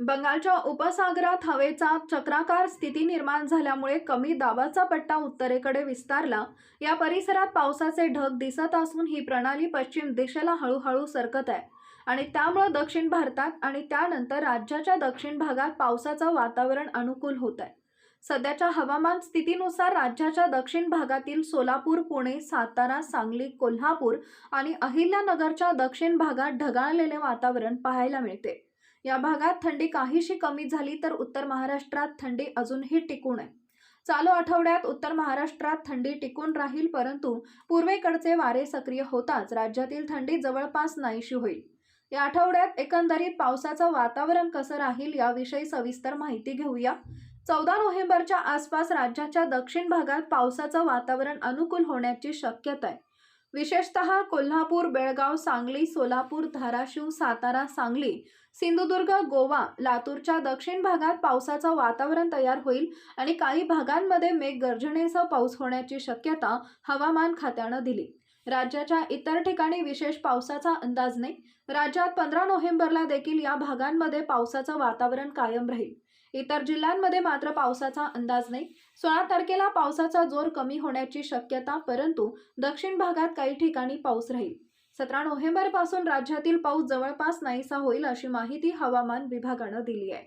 बंगालच्या उपसागरात हवेचा चक्राकार स्थिती निर्माण झाल्यामुळे कमी दाबाचा पट्टा उत्तरेकडे विस्तारला. या परिसरात पावसाचे ढग दिसत असून ही प्रणाली पश्चिम दिशेला हळूहळू सरकत आहे. आणि त्यामुळं दक्षिण भारतात आणि त्यानंतर राज्याच्या दक्षिण भागात पावसाचं वातावरण अनुकूल होत आहे. सध्याच्या हवामान स्थितीनुसार राज्याच्या दक्षिण भागातील सोलापूर पुणे सातारा सांगली कोल्हापूर आणि अहिल्यानगरच्या दक्षिण भागात ढगाळलेले वातावरण पाहायला मिळते. या भागात थंडी काहीशी कमी झाली तर उत्तर महाराष्ट्रात थंडी अजूनही टिकून आहे. चालू आठवड्यात उत्तर महाराष्ट्रात थंडी टिकून राहील परंतु पूर्वेकडचे वारे सक्रिय होताच राज्यातील थंडी जवळपास नाहीशी होईल. या आठवड्यात एकंदरीत पावसाचं वातावरण कसं राहील याविषयी सविस्तर माहिती घेऊया. चौदा नोव्हेंबरच्या आसपास राज्याच्या दक्षिण भागात पावसाचं वातावरण अनुकूल होण्याची शक्यता आहे. विशेषतः कोल्हापूर बेळगाव सांगली सोलापूर धाराशिव सातारा सांगली सिंधुदुर्ग गोवा लातूरच्या दक्षिण भागात पावसाचं वातावरण तयार होईल आणि काही भागांमध्ये मेघगर्जनेसह पाऊस होण्याची शक्यता हवामान खात्यानं दिली. राज्याच्या इतर ठिकाणी विशेष पावसाचा अंदाज नाही. राज्यात पंधरा नोव्हेंबरला देखील या भागांमध्ये पावसाचं वातावरण कायम राहील. इतर जिल्ह्यांमध्ये मात्र पावसाचा अंदाज नाही. सोळा तारखेला पावसाचा जोर कमी होण्याची शक्यता परंतु दक्षिण भागात काही ठिकाणी पाऊस राहील. सतरा नोव्हेंबरपासून राज्यातील पाऊस जवळपास नाहीसा होईल अशी माहिती हवामान विभागानं दिली आहे.